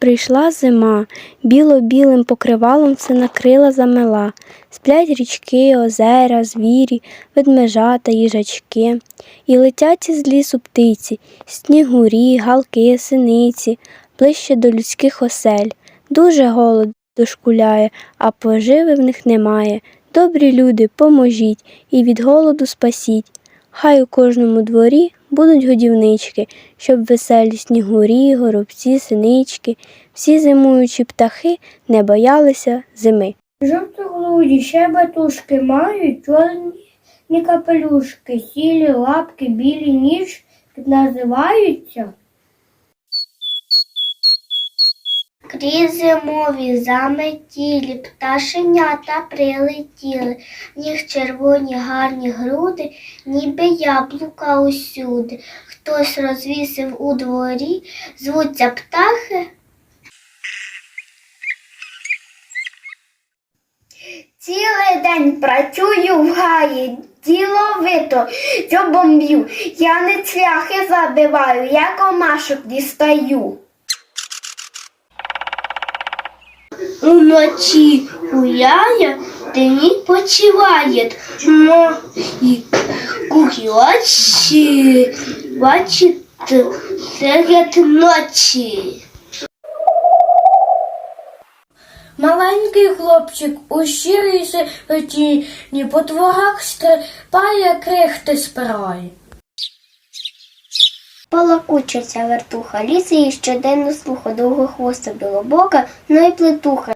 прийшла зима, біло-білим покривалом все накрила замела. Сплять річки, озера, звірі, ведмежата, їжачки. І летять із лісу птиці, снігурі, галки, синиці, ближче до людських осель. Дуже голод дошкуляє, а поживи в них немає. Добрі люди, поможіть і від голоду спасіть. Хай у кожному дворі будуть годівнички, щоб веселі снігурі, горобці, синички, всі зимуючі птахи не боялися зими. Жовтогруді ще батушки мають чорні капелюшки, сілі лапки, білі ніж називаються. Крізь зимові заметілі, пташенята прилетіли, в них червоні гарні груди, ніби яблука усюди. Хтось розвісив у дворі, звуться птахи. Цілий день працюю в гаї, діловито б'ю. Я не цвяхи забиваю, я комашок дістаю. Уночі гуляє, день почиває. Мої курочі бачить серед ночі. Маленький хлопчик у щирій сиротіні по дворах стрибає, крихти спирає. Балакучиться вертуха, ліс її щоденно слуха, довго хвоста білобока, ну і плетуха.